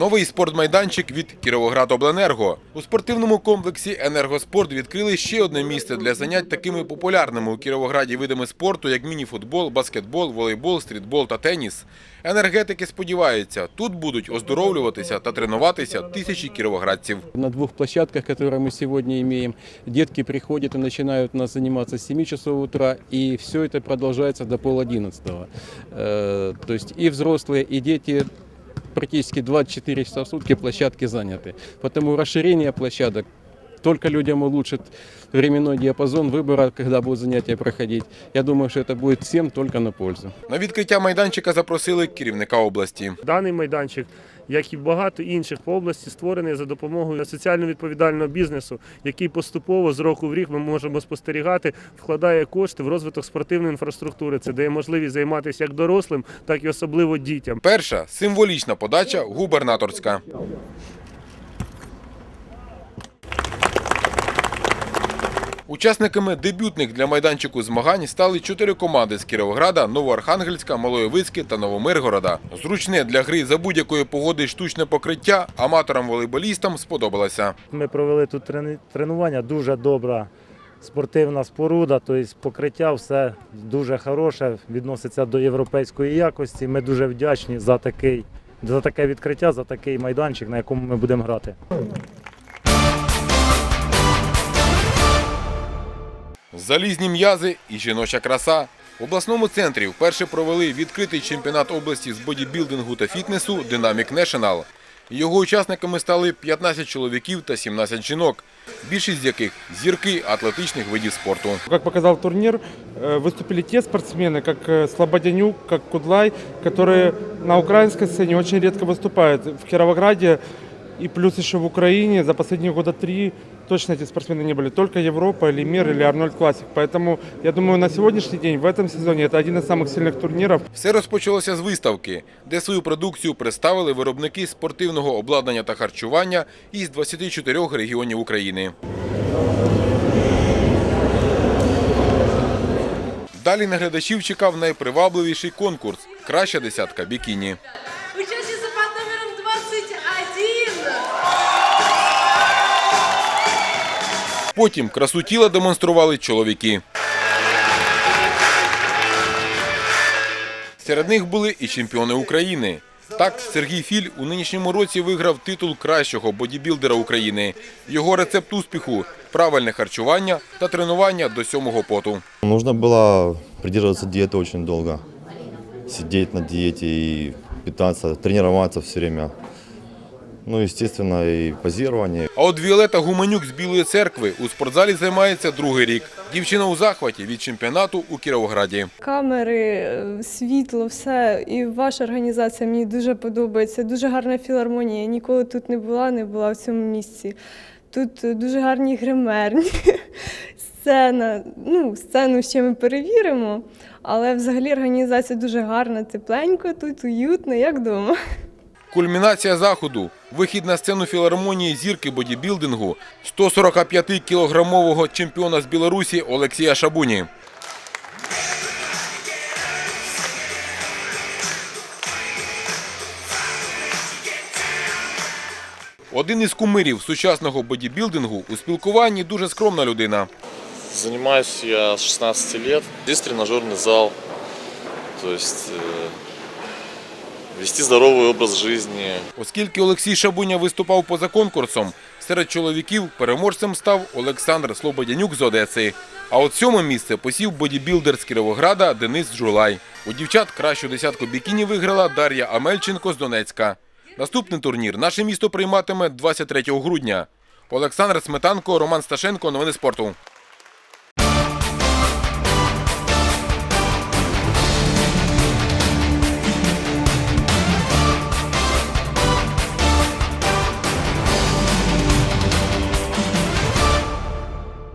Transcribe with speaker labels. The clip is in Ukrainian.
Speaker 1: Новий спортмайданчик від Кіровоградобленерго. У спортивному комплексі Енергоспорт відкрили ще одне місце для занять такими популярними у Кіровограді видами спорту, як мініфутбол, баскетбол, волейбол, стрітбол та теніс. Енергетики сподіваються, тут будуть оздоровлюватися та тренуватися тисячі кіровоградців.
Speaker 2: На двух площадках, которые мы сегодня имеем, детки приходят и начинают у нас заниматься с 7 часов утра, и все это продолжается до пол одиннадцатого. Э, То есть и взрослые, и дети практически 24 часа в сутки площадки заняты. Потому расширение площадок только людям улучшит временной диапазон выбора, когда будут занятия проходить. Я думаю, что это будет всем только на пользу.
Speaker 1: На відкриття майданчика запросили керівника області.
Speaker 3: Даний майданчик, як і багато інших по області, створений за допомогою соціально відповідального бізнесу, який поступово з року в рік ми можемо спостерігати, вкладає кошти в розвиток спортивної інфраструктури. Це дає можливість займатися як дорослим, так і особливо дітям.
Speaker 1: Перша символічна подача губернаторська. Учасниками дебютних для майданчику змагань стали чотири команди з Кіровограда, Новоархангельська, Малоєвицьке та Новомиргорода. Зручне для гри за будь-якої погоди штучне покриття аматорам-волейболістам сподобалося.
Speaker 4: Ми провели тут тренування, дуже добра спортивна споруда, тобто покриття все дуже хороше, відноситься до європейської якості. Ми дуже вдячні за такий. За таке відкриття, за такий майданчик, на якому ми будемо грати.
Speaker 1: Залізні м'язи і жіноча краса. В обласному центрі вперше провели відкритий чемпіонат області з бодібілдингу та фітнесу «Динамік Нешенал». Його учасниками стали 15 чоловіків та 17 жінок, більшість з яких – зірки атлетичних видів спорту.
Speaker 5: Как показал турнир, э, выступили те спортсмены, как э, Слободянюк, как Кудлай, которые на украинской сцене очень редко выступают. В Кировограде и плюс еще в Украине за последние года три точно эти спортсмены не были. Только Европа или Мир или Арнольд Классик. Поэтому я думаю, на сегодняшний день, в этом сезоне, это один из самых сильных турниров.
Speaker 1: Все розпочалося з виставки, де свою продукцію представили виробники спортивного обладнання та харчування із 24 регіонів України. Далі на глядачів чекав найпривабливіший конкурс – краща десятка бікіні.
Speaker 6: Под номером 21.
Speaker 1: Потім красу тіла демонстрували чоловіки. Серед них були і чемпіони України. Так, Сергій Філь у нинішньому році виграв титул кращого бодібілдера України. Його рецепт успіху – правильне харчування та тренування до сьомого поту.
Speaker 7: Нужно было придерживаться диеты очень долго. Сидеть на диете и питаться, тренироваться все время. Ну, естественно, и позирование.
Speaker 1: А от Віолета Гуменюк з Білої церкви у спортзалі займається другий рік. Дівчина у захваті від чемпіонату у Кіровограді.
Speaker 8: Камери, світло, все. І ваша організація мені дуже подобається. Дуже гарна філармонія. Ніколи тут не була, не була в цьому місці. Тут дуже гарні гримерні, сцена. Ну, сцену ще ми перевіримо, але взагалі організація дуже гарна, тепленько, тут уютно, як вдома.
Speaker 1: Кульмінація заходу – вихід на сцену філармонії зірки бодібілдингу 145-кілограмового чемпіона з Білорусі Олексія Шабуні. Один із кумирів сучасного бодібілдингу у спілкуванні дуже скромна людина.
Speaker 9: Занимаюсь я с 16 лет. Здесь тренажерный зал. То есть э, вести здоровый образ жизни.
Speaker 1: Оскільки Олексій Шабуня виступав поза конкурсом, серед чоловіків переможцем став Олександр Слободянюк з Одеси. А от сьоме місце посів бодібілдер з Кіровограда Денис Джулай. У дівчат кращу десятку бікіні виграла Дар'я Амельченко з Донецька. Наступний турнір наше місто прийматиме 23 грудня. Олександр Сметанко, Роман Сташенко. Новини спорту.